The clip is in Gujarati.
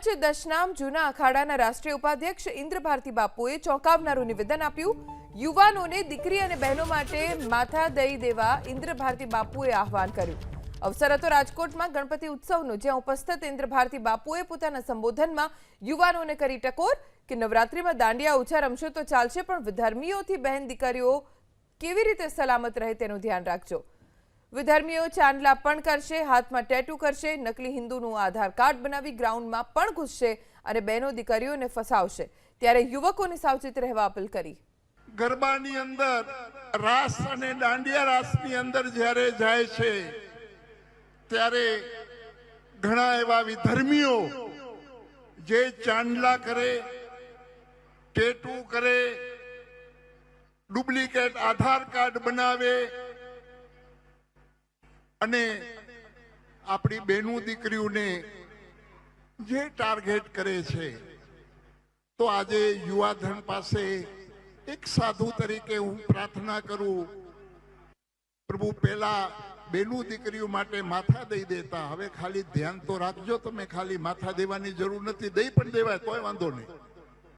પંચ દશનામ જૂના અખાડાના રાષ્ટ્રીય ઉપાધ્યક્ષ ઇન્દ્ર બાપુએ ચોંકાવનારું નિવેદન આપ્યું. યુવાનોને દીકરી અને બહેનો માટે માથા દઈ દેવા ઇન્દ્ર ભારતી બાપુએ આહવાન કર્યું. અવસર હતો રાજકોટમાં ગણપતિ ઉત્સવનો, જ્યાં ઉપસ્થિત ઇન્દ્ર ભારતી બાપુએ પોતાના સંબોધનમાં યુવાનોને કરી ટકોર કે નવરાત્રીમાં દાંડિયા ઓછા રમશો તો ચાલશે, પણ ધર્મીઓથી બહેન દીકરીઓ કેવી રીતે સલામત રહે તેનું ધ્યાન રાખજો. વિધર્મીઓ ચાંદલા પણ કરશે, હાથમાં ટેટુ કરશે, નકલી હિન્દુનું આધાર કાર્ડ બનાવી ગ્રાઉન્ડમાં પણ ઘૂસશે અને બહેનો દીકરીઓને ફસાવશે. ત્યારે યુવકોને સાવચેત રહેવા અપીલ કરી. ગરબાની અંદર રાસ અને દાંડિયા રાસની અંદર જ્યારે જાય છે, ત્યારે ઘણા એવા વિધર્મીઓ જે ચાંદલા કરે ટેટુ કરે ડુપ્લિકેટ આધાર કાર્ડ બનાવે અને આપણી બેનું દીકરીઓને જે ટાર્ગેટ કરે છે, તો આજે યુવાધન પાસે એક સાધુ તરીકે હું પ્રાર્થના કરું, પ્રભુ પહેલા બેનું દીકરીઓ માટે માથા દઈ દેતા. હવે ખાલી ધ્યાન તો રાખજો, તમે ખાલી માથા દેવાની જરૂર નથી. દઈ પણ દેવાય, તોય વાંધો નહીં.